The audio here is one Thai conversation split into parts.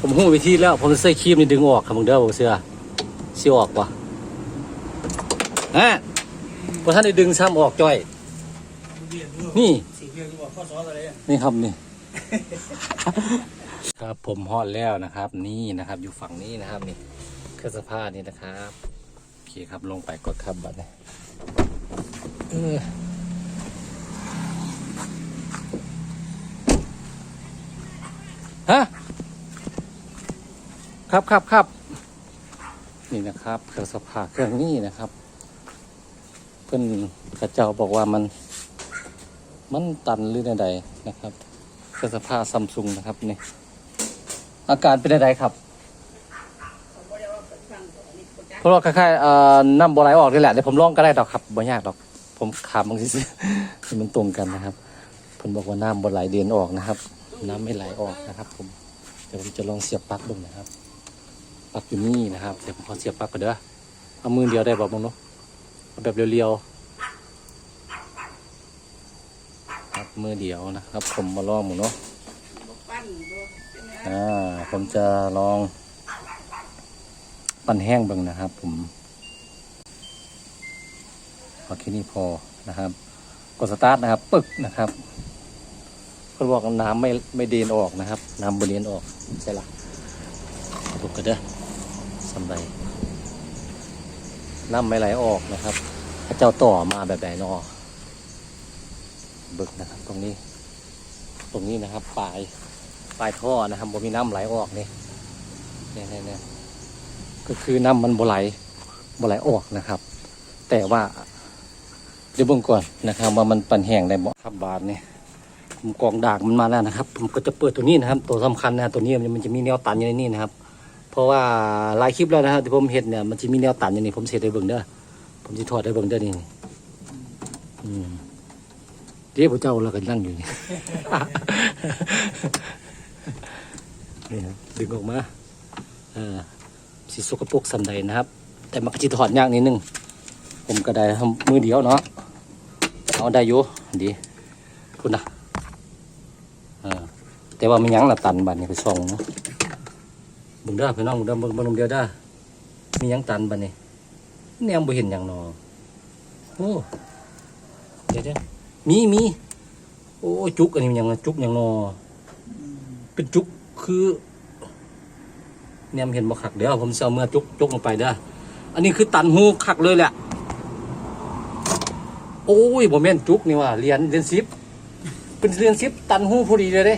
ผมหูวิธีแล้ว ผมใส่ครีมนี่ดึงออกครับมึงเด้อบ่เสื้อสิออกปะฮะพอท่านได้ดึงซ้ำออกจ้อย นี่นี่ครับนี่ ครับผมฮอดแล้วนะครับ นี่นะครับ อยู่ฝั่งนี้นะครับ นี่เครื่องสภาพนี่นะครับโอเคครับลงไปกดครับบัตรนี่เออฮะ ครับครับครับนี่นะครับเครื่องสภาเครื่องนี้นะครับ เพื่อนกระเจ้าบอกว่ามัน มันตันหรือใดๆนะครับเครื่องสภาซัมซุงนะครับนี่อาการเป็นใดๆครับเพราะว่าคล้ายๆเอ่อน้ำบอไหลออกนี่แหละเดี๋ยวผมลองก็ได้ดอกครับบ่ยากดอก ผมขามบางทีสิมันตรงกันนะครับเพิ่นบอกว่าน้ำบอไหลเดินออกนะครับ น้ำไม่ไหลออกนะครับ ผมเดี๋ยวผมจะลองเสียบปลั๊กดูนะครับ ลั๊กอยู่นี่นะครับเดี๋ยวผมขอเสียบปลั๊กก่อนเด้อเอามือเดียวได้บอกมึงเนาะเอาแบบเรียวๆครับมือเดียวนะครับ ผมมาลองหมูเนาะปั้นดูเป็นไงอ่าผมจะลอง ปั่นแห้งเบิ่งนะครับ ผมโอเคนี่พอนะครับกดสตาร์ทนะครับ ปึกนะครับเขาบอกว่าน้ำไม่ไม่เดนออกนะครับ น้ำบริเวณออกใช่ละถูกกันเด้อ สำไรน้ำไม่ไหลออกนะครับพระเจ้าต่อมาแบบไหนนอเบิกนะครับ ตรงนี้ ตรงนี้นะครับ ปลายปลายท่อนะครับบ่มีน้ำไหลออกนี่เนี่ยเนี่ยเนี่ก็คือน้ำมันบ่ไหลบ่ไหลออกนะครับ แต่ว่าเดี๋ยวเบิ่งก่อนนะครับ ว่ามันปั่นแห้งได้บ่ครับบาทนี่ผมกองดากมันมาแล้วนะครับ ผมก็จะเปิดตัวนี้นะครับ ตัวสำคัญนะตัวนี้มันมันจะมีแนวตันอยู่ในนี้นะครับ เพราะว่าหลายคลิปแล้วนะครับที่ผมเห็นเนี่ยมันจะมีแนวตันอยู่นี่ผมเสียได้เบิ่งเด้อผมจะถอดได้เบิ่งเด้อนี่อืมเดี๋ยวพระเจ้าเราก็นั่งอยู่นี่นี่ครับดึงออกมาอ่าสีสกปรกสันใดนะครับ แต่มันก็จะถอดยากนิดนึงผมก็ได้ทำมือเดียวเนาะเอาได้อยู่ดีคุณนะอ่าแต่ว่ามันยังละตันบัดนี้ไปส่องเนาะ บึงเด้อพี่น้องเบิ่งเด้อบิ่งเบิ่งเดียวเด้อมียังตันบัดนี้แนมบ่เห็นหยังนาะโอ้เดี๋ยวเดี๋ยวมีมีโอ้จุกอันนี้มันยังจุกหยังนาะเป็นจุกคือเนี่ยเห็นบ่ขักเดี๋ยวผมเอาเมื่อจุกจุกลงไปเด้ออันนี้คือตันหูขักเลยแหละโอ้ยบ่แม่นจุกนี่ว่าเรียนเรียนซิปเป็นเรียนซิปตันหูพอดีเลยเด้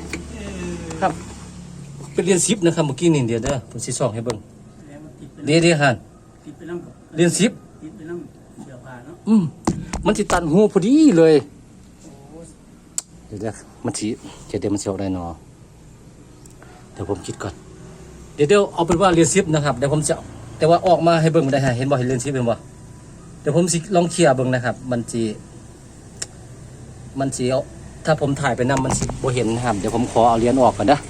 ครับ เป็นเรียนซิปนะครับเมื่อกี้นี่เดี๋ยวเด้อผมสิส่องให้เบิ่งแล้วมันติดไปเดี๋ยวเดี๋ยวฮันติดไปน้ำกับเรียนซิปติดไปน้ำเสื้อผ้าเนาะอืมมันสิตันหูพอดีเลยโอ้เดี๋ยวเดี๋ยวมันสิเดี๋ยวเดี๋ยวมันสิออกได้เนาะเดี๋ยวผมคิดก่อนเดี๋ยวเดี๋ยวเอาเป็นว่าเรียนซิปนะครับเดี๋ยวผมจะแต่ว่าออกมาให้เบิ่งบ่ได้ฮะเห็นบ่เห็นเรียนซิปเห็นบ่เดี๋ยวผมสิลองเคลียร์เบิ่งนะครับ มันสิมันสิเอาถ้าผมถ่ายไปนํมันสิบ่เห็นนะครับเดี๋ยวผมขอเอาเรียนออกก่อนนะ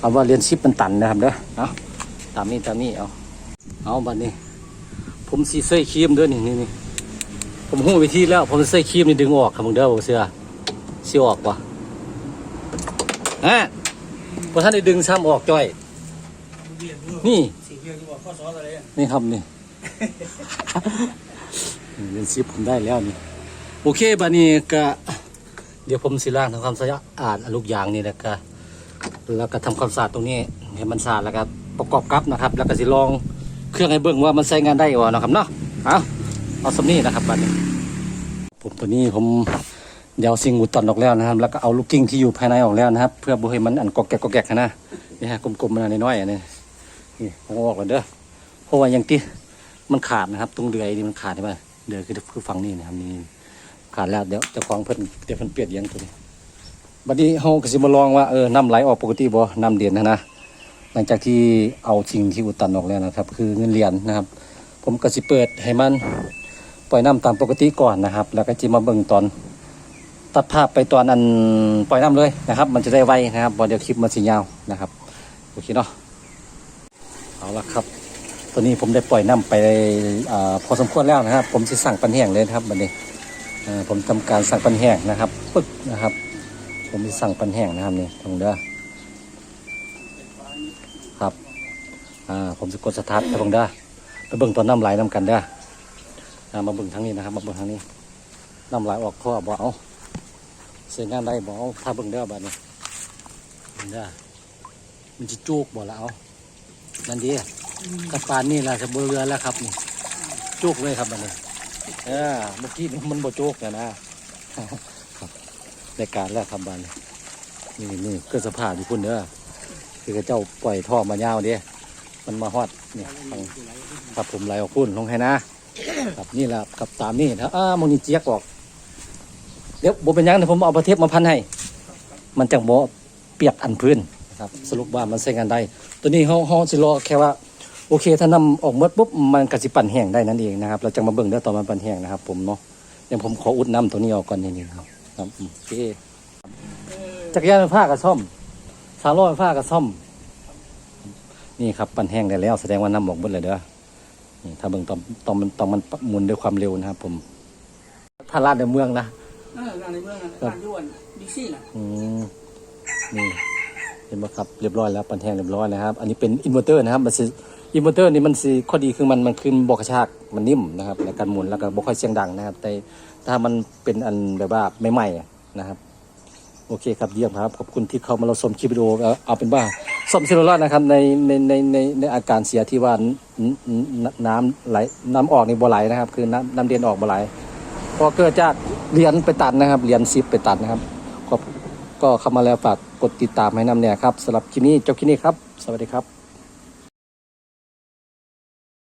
เอาว่าเรียนซิปมันตันนะครับเด้อเอาตามนี้ตามนี้เอาเอาบัดนี้ ผมสิใส่ครีมด้อนี่นี่นี่ผมหูวิธีแล้ว ผมใส่ครีมนี่ดึงออกครับมึงเด้อบ่เสื้อสิออกบ่ฮะพอท่านได้ดึงซ้ำออกจ้อย นี่นี่ครับนี่เรียนซิปผมได้แล้วนี่ โอเคบานี้ก็ เดี๋ยวผมสิล้างทำความสะอาดลูกยางนี่แล้วก็ แล้วก็ทำความสะอาดตรงนี้ให้มันสะอาดแล้วก็ประกอบกับนะครับ แล้วก็สิลองเครื่องให้เบิ่งว่ามันใช้งานได้บ่เนาะครับเนาะเอาเอาสำนี้นะครับบานี้ ผมตัวนี้ผมเดี๋ยวเอาสิ่งอุดตันออกแล้วนะครับ แล้วก็เอาลูกกิ้งที่อยู่ภายในออกแล้วนะครับ เพื่อบ่ให้มันอันกอกแกกกอกแกกนะนี่ฮะกลมๆมันน้อยๆอันนี้นี่ผมอออกแล้วเด้อเพราะว่าอย่างที่มันขาดนะครับ ตรงเดือยนี่มันขาดใช่ไหมเดือยคือคือฝั่งนี้นะครับนี่ขาดแล้วเดี๋ยวจะคล้าของเพิ่นเดี๋ยวเพิ่นเปียนยังตัวนี้ บัดนี้เฮาก็สิมาลองว่าเออน้ำไหลออกปกติบ่น้ำเดือนนะนะหลังจากที่เอาสิ่งที่อุดตันออกแล้วนะครับ คือเงินเหรียญนะครับ ผมก็สิเปิดให้มันปล่อยน้ำตามปกติก่อนนะครับ แล้วก็จะมาเบิ่งตอน ตัดภาพไปตอนอันปล่อยน้ำเลยนะครับ มันจะได้ไวนะครับบ่เดี๋ยวคลิปมันสิยาวนะครับโอเคเนาะเอาละครับตัวนี้ผมได้ปล่อยน้ำไปอพอสมควรแล้วนะครับ ผมจะสั่งปันแห้งเลยนะครับวันนี้ผมทำการสั่งปันแห้งนะครับปึ๊กนะครับ ผมจะสั่งปันแห้งนะครับนี่ตรงเด้อครับอ่าผมจะกดสตาร์ทไปเบิ่งได้อไปเบิ่งตอนน้ำไหลน้ำกันได้ออ่ามาเบิ่งทางนี้นะครับ มาเบิ่งทางนี้น้ำไหลออกท่อบ่เอาเสียงานได้บ่เอาถ้าเบิ่งได้อบัดนี้เบิ่งได้อมันจะจูกบ่ละเอานั่นดีกระปานนี่ล่ะจะบนเรือแล้วครับนี่จูกเลยครับบัดนี้เออเมื่อกี้มันบ่จูกเนี่ยนะ ในการแล้วครับบัดนี้นี่นี่เกิดสภาพที่คุณเด้อคือเจ้าปล่อยท่อมายาวเด้มันมาฮอดนี่ฟังครับผมไหลออกพุ่นลงให้นะครับนี่แหละครับตามนี่นะอ้ามึงนี่เจี๊ยกออกเดี๋ยวบ่เป็นยังเดี๋ยวผมเอาประเทศมาพันให้ มันจังบ่เปียกอันพื้นนะครับสรุปว่ามันใช้งานได้ ตัวนี้เฮาเฮาสิรอแค่ว่าโอเค ถ้านำออกหมดปุ๊บมันก็สิปั่นแห้งได้นั่นเองนะครับ เราจะมาเบิ่งเด้ตอนมันปั่นแห้งนะครับ ผมเนาะเดี๋ยวผมขออุดน้ำตัวนี้ออกก่อนนี่นี่ครับ ครับอืมโอเคจักรยานไฟฟ้ากับซ่อมสาล้อไฟฟ้ากับซ่อม นี่ครับปั่นแห้งได้แล้ว แสดงว่าน้ำออกหมดเลยเด้อนี่ถ้าเบิ่งตอนตอนมันตอนมันหมุนด้วยความเร็วนะครับผมพาลาดในเมืองนะเอองานในเมืองอะการยวนบิ๊กซี่น่ะอืมนี่เห็นไหมครับเรียบร้อยแล้วปันแทงเรียบร้อยนะครับ อันนี้เป็นอินเวอร์เตอร์นะครับมันสิอินเวอร์เตอร์นี่มันสิข้อดีคือมันมันคือบอกกระชากมันนิ่มนะครับในการหมุนแล้วก็บ่ค่อยเสียงดังนะครับ แต่ ถ้ามันเป็นอันแบบว่าใหม่ๆนะครับ โอเคครับเยี่ยมครับ ขอบคุณที่เข้ามาเราชมคลิปวิดีโอเอาเอาเป็นว่าซ่อมเซลลูลาร์นะครับในในในในในอาการเสียที่ว่าน้ำน้ำไหลน้ำออกในบ่อไหลนะครับ คือน้ำน้ำเดียนออกบ่อไหลพราะเกิดจากเหรียญไปตัดนะครับเหรียญซิปไปตัดนะครับก็ก็เข้ามาแล้วฝากกดติดตามให้นำเนี่ยครับสำหรับคลิปนี้จบคลิปนี้ครับ สวัสดีครับ